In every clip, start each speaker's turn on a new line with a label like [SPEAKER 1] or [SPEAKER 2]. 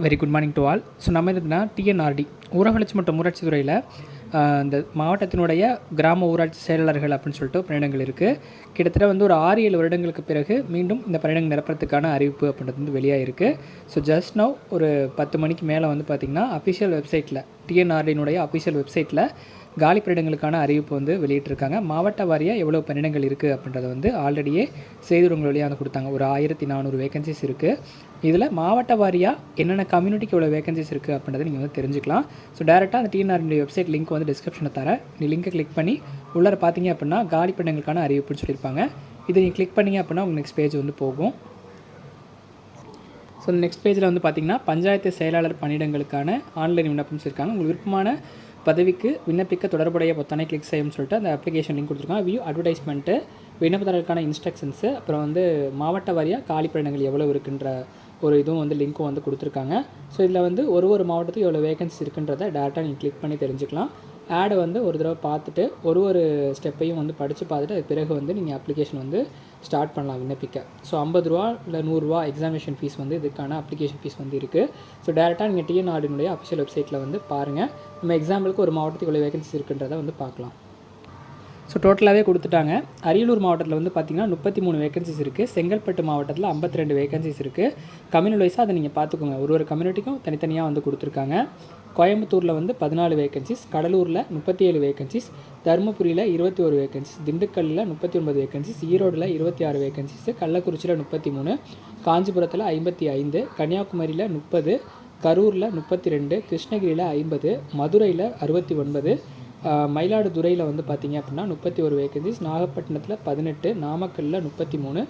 [SPEAKER 1] Very good morning to all so நம்ம இருக்குன்னா TNRD ஊரக வளர்ச்சி மற்றும் ஊராட்சி துறையில் இந்த மாவட்டத்தினுடைய கிராம ஊராட்சி செயலாளர்கள் அப்படின்னு சொல்லிட்டு பணியிடங்கள் இருக்குது கிட்டத்தட்ட வந்து ஒரு ஆறு ஏழு வருடங்களுக்கு பிறகு மீண்டும் இந்த பணியிடங்கள் நிரப்புறதுக்கான அறிவிப்பு அப்படின்றது வந்து வெளியாகிருக்கு ஸோ ஜஸ்ட் நவ் ஒரு பத்து மணிக்கு மேலே வந்து பார்த்திங்கன்னா அஃபிஷியல் வெப்சைட்டில் டிஎன்ஆர்டினுடைய அஃபிஷியல் வெப்சைட்டில் காலி பணியிடங்களுக்கான அறிவிப்பு வந்து வெளியிட்டிருக்காங்க. மாவட்ட வாரியாக எவ்வளோ பணியிடங்கள் இருக்குது அப்படின்றத வந்து ஆல்ரெடியே செய்திருவங்கள் வழியாக வந்து கொடுத்தாங்க. ஒரு ஆயிரத்தி நானூறு வேகன்சிஸ் இருக்குது இதில் மாவட்ட வாரியாக என்னென்ன கம்யூனிட்டிக்கு எவ்வளோ வேகன்சிஸ் இருக்குது அப்படின்றத நீங்கள் வந்து தெரிஞ்சுக்கலாம். ஸோ டேரெக்டாக அந்த டிஎன்ஆர்டி வெப்சைட் லிங்க் வந்து டிஸ்கிரிப்ஷனில் தரேன் நீ லிங்கை கிளிக் பண்ணி உள்ளே பார்த்தீங்க அப்படின்னா காலி பணியிடங்களுக்கான அறிவிப்புன்னு சொல்லியிருப்பாங்க. இதை நீங்கள் கிளிக் பண்ணீங்க அப்படின்னா உங்கள் நெக்ஸ்ட் பேஜ் வந்து போகும். ஸோ நெக்ஸ்ட் பேஜில் வந்து பார்த்திங்கன்னா பஞ்சாயத்து செயலாளர் பணியிடங்களுக்கான ஆன்லைன் விண்ணப்பம் சொல்லியிருக்காங்க உங்களுக்கு விருப்பமான பதவிக்கு விண்ணப்பிக்க தொடர்புடைய பொத்தானை கிளிக் செய்யும்னு சொல்லிட்டு அந்த அப்ளிகேஷன் லிங்க் கொடுத்துருக்காங்க. வியூ அட்வர்டைஸ்மெண்ட்டு விண்ணப்பதாரருக்கான இன்ஸ்ட்ரக்ஷன்ஸு அப்புறம் வந்து மாவட்ட வாரியாக காலிப்பணிடங்கள் எவ்வளோ இருக்குன்ற ஒரு இதுவும் வந்து லிங்க்கும் வந்து கொடுத்துருக்காங்க. ஸோ இதில் வந்து ஒரு ஒரு மாவட்டத்துக்கு எவ்வளோ வேகன்சி இருக்குன்றதை டேரெக்டாக நீங்கள் கிளிக் பண்ணி தெரிஞ்சுக்கலாம். ஆடை வந்து ஒரு தடவை பார்த்துட்டு ஒரு ஒரு ஸ்டெப்பையும் வந்து படித்து பார்த்துட்டு அது பிறகு வந்து நீங்கள் அப்ளிகேஷன் வந்து ஸ்டார்ட் பண்ணலாம் விண்ணப்பிக்க. ஸோ ஐம்பது ரூபா இல்லை நூறுரூவா எக்ஸாமினேஷன் ஃபீஸ் வந்து இதுக்கான அப்ளிகேஷன் ஃபீஸ் வந்து இருக்குது ஸோ டேரெக்டாக நீங்கள் டிஎன்ஆர்டினுடைய அஃபிஷியல் வெப்சைட்டில் வந்து பாருங்கள் நம்ம எக்ஸாம்பிளுக்கு ஒரு மாவட்டத்துக்கு இவ்வளோ இருக்குன்றதை வந்து பார்க்கலாம். ஸோ டோட்டலாகவே கொடுத்துட்டாங்க. அரியலூர் மாவட்டத்தில் வந்து பார்த்திங்கன்னா முப்பத்தி மூணு வேகன்சிஸ் இருக்குது செங்கல்பட்டு மாவட்டத்தில் ஐம்பத்தி ரெண்டு வேகன்சிஸ் இருக்குது கம்யூனிட்டி வைஸாக அதை நீங்கள் பார்த்துக்கோங்க ஒரு ஒரு கம்யூனிட்டிக்கும் தனித்தனியாக வந்து கொடுத்துருக்காங்க. கோயம்புத்தூரில் வந்து பதினாலு வேகன்சிஸ் கடலூரில் முப்பத்தி ஏழு வேகன்சிஸ் தருமபுரியில் இருபத்தி ஒரு வேகன்சிஸ் திண்டுக்கல்லில் முப்பத்தி ஒன்பது வேகன்சிஸ் ஈரோடில் இருபத்தி ஆறு வேகன்சிஸ் கள்ளக்குறிச்சியில் முப்பத்தி மூணு காஞ்சிபுரத்தில் ஐம்பத்தி ஐந்து கன்னியாகுமரியில் முப்பது கரூரில் முப்பத்தி ரெண்டு கிருஷ்ணகிரியில் ஐம்பது மதுரையில் அறுபத்தி ஒன்பது மயிலாடுதுறையில் வந்து பார்த்திங்க அப்படின்னா முப்பத்தி ஒரு வேகன்சிஸ் நாகப்பட்டினத்தில் பதினெட்டு நாமக்கல்லில் முப்பத்தி மூணு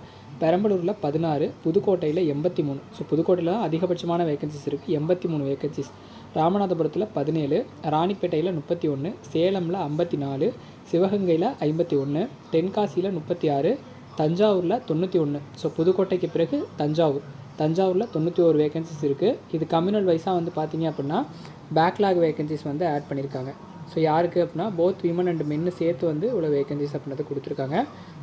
[SPEAKER 1] பெரம்பலூரில் பதினாறு புதுக்கோட்டையில் எண்பத்தி மூணு ஸோ புதுக்கோட்டையில் தான் அதிகபட்சமான வேகன்சிஸ் இருக்குது எண்பத்தி மூணு வேகன்சிஸ் ராமநாதபுரத்தில் பதினேழு ராணிப்பேட்டையில் முப்பத்தி ஒன்று சேலமில் ஐம்பத்தி நாலு சிவகங்கையில் ஐம்பத்தி ஒன்று தென்காசியில் முப்பத்தி ஆறு தஞ்சாவூரில் தொண்ணூற்றி ஒன்று ஸோ புதுக்கோட்டைக்கு பிறகு தஞ்சாவூர். தஞ்சாவூரில் தொண்ணூற்றி ஒரு வேகன்சிஸ் இருக்குது இது கம்யூனல் வைஸாக வந்து பார்த்தீங்க அப்படின்னா பேக்லாக் வேகன்சிஸ் வந்து ஆட் பண்ணியிருக்காங்க ஸோ யாருக்கு அப்படின்னா போத் விமன் அண்ட் மென்னு சேர்த்து வந்து இவ்வளோ வேகன்சிஸ் அப்படின்றத கொடுத்துருக்காங்க.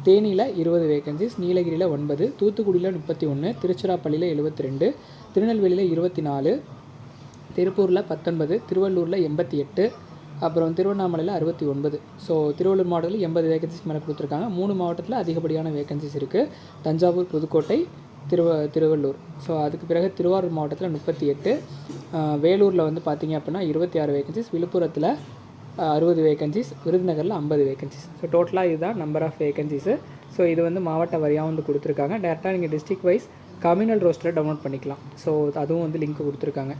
[SPEAKER 1] தேனியில் இருபது வேகன்சிஸ் நீலகிரியில் ஒன்பது தூத்துக்குடியில் முப்பத்தி ஒன்று திருச்சிராப்பள்ளியில் எழுபத்தி ரெண்டு திருநெல்வேலியில் இருபத்தி நாலு திருப்பூரில் பத்தொன்பது திருவள்ளூரில் எண்பத்தி எட்டு அப்புறம் திருவண்ணாமலையில் அறுபத்தி ஒன்பது. ஸோ திருவள்ளூர் மாவட்டத்தில் எண்பது வேகன்சிஸ் மேலே கொடுத்துருக்காங்க. மூணு மாவட்டத்தில் அதிகப்படியான வேகன்சிஸ் இருக்குது தஞ்சாவூர் புதுக்கோட்டை திருவ திருவள்ளூர். ஸோ அதுக்கு பிறகு திருவாரூர் மாவட்டத்தில் முப்பத்தி எட்டு வேலூரில் வந்து பார்த்திங்க அப்படின்னா இருபத்தி ஆறு வேகன்சிஸ் விழுப்புரத்தில் அறுபது வேகன்சிஸ் விருதுநகரில் ஐம்பது வேகன்சிஸ் ஸோ டோட்டலாக இதுதான் நம்பர் ஆஃப் வேகன்சிஸு ஸோ இது வந்து மாவட்ட வரியாக வந்து கொடுத்துருக்காங்க. டேரெக்டாக நீங்கள் டிஸ்ட்ரிக் வைஸ் கம்யூனல் ரோஸ்டரை டவுன்லோட் பண்ணிக்கலாம். ஸோ அதுவும் வந்து லிங்க் கொடுத்துருக்காங்க.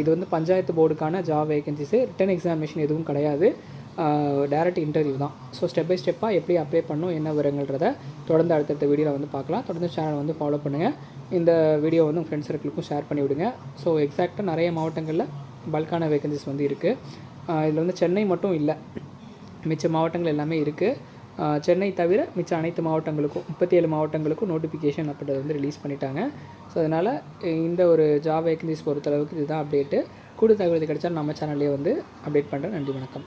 [SPEAKER 1] இது வந்து பஞ்சாயத்து போர்டுக்கான ஜாப் வேகன்சிஸு ரிட்டன் எக்ஸாமினேஷன் எதுவும் கிடையாது. டேரக்ட் இன்டர்வியூ தான். ஸோ ஸ்டெப் பை ஸ்டெப்பாக எப்படி அப்ளை பண்ணும் என்ன விவரங்கள்ன்றத தொடர்ந்து அடுத்தடுத்த வீடியோவில் வந்து பார்க்கலாம். தொடர்ந்து சேனல் வந்து ஃபாலோ பண்ணுங்கள் இந்த வீடியோ வந்து உங்கள் ஃப்ரெண்ட்ஸ் சர்க்கிளுக்கும் ஷேர் பண்ணிவிடுங்க. ஸோ எக்ஸாக்டாக நிறைய மாவட்டங்களில் பல்கான வேகன்சிஸ் வந்து இருக்குது இதில் வந்து சென்னை மட்டும் இல்லை. மிச்ச மாவட்டங்கள் எல்லாமே இருக்குது சென்னை தவிர மிச்ச அனைத்து மாவட்டங்களுக்கும் முப்பத்தி ஏழு மாவட்டங்களுக்கும் நோட்டிஃபிகேஷன் அப்படின்றத வந்து ரிலீஸ் பண்ணிட்டாங்க. ஸோ அதனால் இந்த ஒரு ஜாப் வேகன்சிஸ் பொறுத்தளவுக்கு இதுதான் அப்டேட்டு கூடுதல் தகவல் கிடைச்சா நம்ம சேனல்லே வந்து அப்டேட் பண்ணுறேன் நன்றி வணக்கம்.